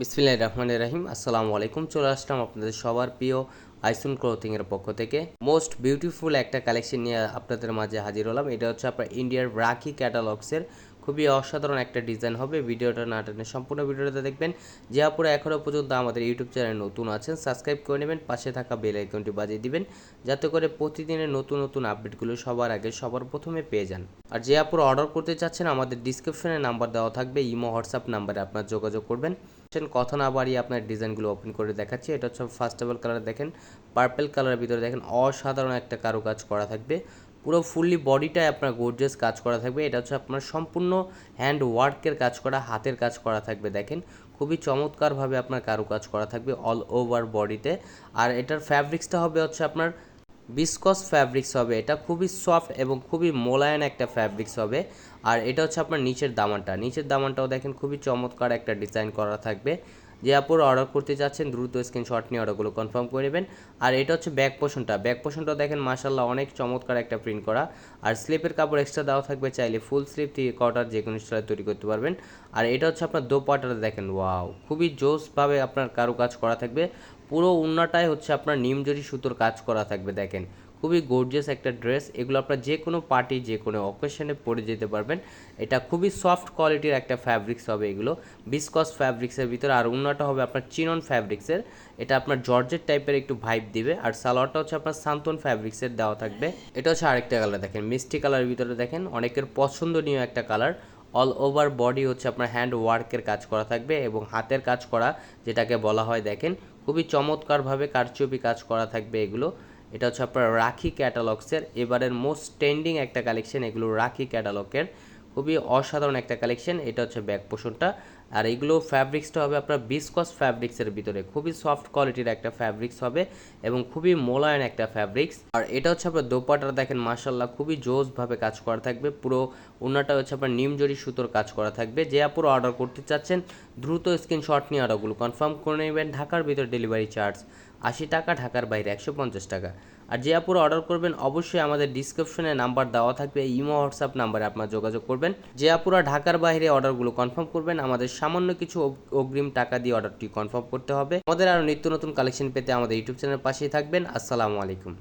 বিসমিল্লাহ রহমান রাহিম, আসসালামু আলাইকুম। চলে আসলাম আপনাদের সবার প্রিয় আইসুন ক্লোথিংয়ের পক্ষ থেকে। মোস্ট বিউটিফুল একটা কালেকশন নিয়ে আপনাদের মাঝে হাজির হলাম। এটা হচ্ছে আপনার ইন্ডিয়ার রাখি ক্যাটালগসের খুবই অসাধারণ একটা ডিজাইন হবে। ভিডিওটা না টেনে সম্পূর্ণ ভিডিওটা দেখবেন। যে আপনারা এখনও পর্যন্ত আমাদের ইউটিউব চ্যানেল নতুন আছেন। সাবস্ক্রাইব করে নেবেন, পাশে থাকা বেল আইকনটি বাজিয়ে দিবেন, যাতে করে প্রতিদিনের নতুন নতুন আপডেটগুলো সবার আগে, সবার প্রথমে পেয়ে যান। আর যে আপনারা অর্ডার করতে চাচ্ছেন, আমাদের ডিসক্রিপশনে নাম্বার দেওয়া থাকবে, ইমো হোয়াটসঅ্যাপ নাম্বারে আপনার যোগাযোগ করবেন। কথা না বাড়িয়ে আপনার ডিজাইনগুলো ওপেন করে দেখাচ্ছি। এটা হচ্ছে ফার্স্ট অফ অল কালার দেখেন পার্পেল কালারের ভিতরে দেখেন, অসাধারণ একটা কারুকাজ করা থাকবে। পুরো ফুললি বডিটায় আপনার গোর্জিয়াস কাজ করা থাকবে। এটা হচ্ছে আপনার সম্পূর্ণ হ্যান্ড ওয়ার্কের কাজ করা, হাতের কাজ করা থাকবে দেখেন। খুবই চমৎকারভাবে আপনার কারুকাজ করা থাকবে অল ওভার বডিতে আর এটার ফ্যাব্রিক্সটা হবে হচ্ছে আপনার বিসকস ফ্যাব্রিক্স হবে। এটা খুবই সফট এবং খুবই মোলায়েম একটা ফ্যাব্রিক্স হবে। আর এটা হচ্ছে আপনার নিচের দামানটা। নিচের দামানটাও দেখেন খুবই চমৎকার একটা ডিজাইন করা থাকবে। যে আপুর অর্ডার করতে চাচ্ছেন দ্রুত স্ক্রিনশট নিয়ে অর্ডারগুলো কনফার্ম করে নেবেন। আর এটা হচ্ছে ব্যাক পোষণটা ব্যাক পোষণটা দেখেন মাসাল্লাহ অনেক চমৎকার একটা প্রিন্ট করা। আর স্লিপের কাপড় এক্সট্রা দেওয়া থাকবে, চাইলে ফুল স্লিপ থেকে কটার যে কোনো স্টাইলে তৈরি করতে পারবেন। আর এটা হচ্ছে আপনার দোপাটাটা দেখেন ওয়াও খুবই জোসভাবে আপনার কারুকাজ করা থাকবে। পুরো উন্নাটাই হচ্ছে আপনার নিমজরি সুতোর কাজ করা থাকবে, দেখেন। খুবই গর্জিয়াস একটা ড্রেস এগুলো আপনার যে কোনো পার্টি যে কোনো অকেশনে পরে যেতে পারবেন। এটা খুবই সফট কোয়ালিটির একটা ফ্যাব্রিক্স হবে এগুলো। বিসকস ফ্যাব্রিক্সের ভিতরে। আর উন্নাটা হবে আপনার চিনন ফ্যাব্রিক্সের এটা আপনার জর্জেট টাইপের একটু ভাইব দিবে। আর সালোয়ারটা হচ্ছে আপনার সান্তন ফ্যাব্রিক্সের দেওয়া থাকবে। এটা হচ্ছে আরেকটা কালার দেখেন। মিষ্টি কালারের ভিতরে দেখেন। অনেকের পছন্দনীয় একটা কালার অল ওভার বডি হচ্ছে আপনার হ্যান্ড ওয়ার্কের কাজ করা থাকবে এবং হাতের কাজ করা, যেটাকে বলা হয় দেখেন। খুবই চমৎকারভাবে কারচুপি কাজ করা থাকবে এগুলো। এটা হচ্ছে আপনার রাখি ক্যাটালগসের, এবারের মোস্ট ট্রেন্ডিং একটা কালেকশন এগুলো রাখি ক্যাটালগের। খুবই অসাধারণ একটা কালেকশন এটা হচ্ছে ব্যাক পোষণটা। আর এগুলো ফ্যাব্রিক্সটা হবে আপনার বিসকস ফ্যাব্রিক্সের ভিতরে। খুবই সফট কোয়ালিটির একটা ফ্যাব্রিক্স হবে এবং খুবই মোলায়েম একটা ফ্যাব্রিক্স আর এটা হচ্ছে আপনার দোপাটা দেখেন মার্শাল্লাহ খুবই জোসভাবে কাজ করা থাকবে। পুরো ওনাটা হচ্ছে আপনার নিমজরি সুতোর কাজ করা থাকবে। যে আপুরো অর্ডার করতে চাচ্ছেন, দ্রুত স্ক্রিনশট নিয়ে অর্ডারগুলো কনফার্ম করে নেবেন। ঢাকার ভিতরে ডেলিভারি চার্জ আশি টাকা, ঢাকার বাইরে একশো পঞ্চাশ টাকা। আর যে আপুরো অর্ডার করবেন, অবশ্যই আমাদের ডিসক্রিপশনে নাম্বার দেওয়া থাকবে। ইমো হোয়াটসঅ্যাপ নাম্বারে আপনার যোগাযোগ করবেন। যে আপুরা ঢাকার বাইরে অর্ডারগুলো কনফার্ম করবেন, আমাদের সামান্য কিছু অগ- অগ্রিম টাকা দিয়ে অর্ডারটি কনফার্ম করতে হবে। আমাদের আরও নিত্য নতুন কালেকশন পেতে আমাদের ইউটিউব চ্যানেল পাশেই থাকবেন। আসসালামু আলাইকুম।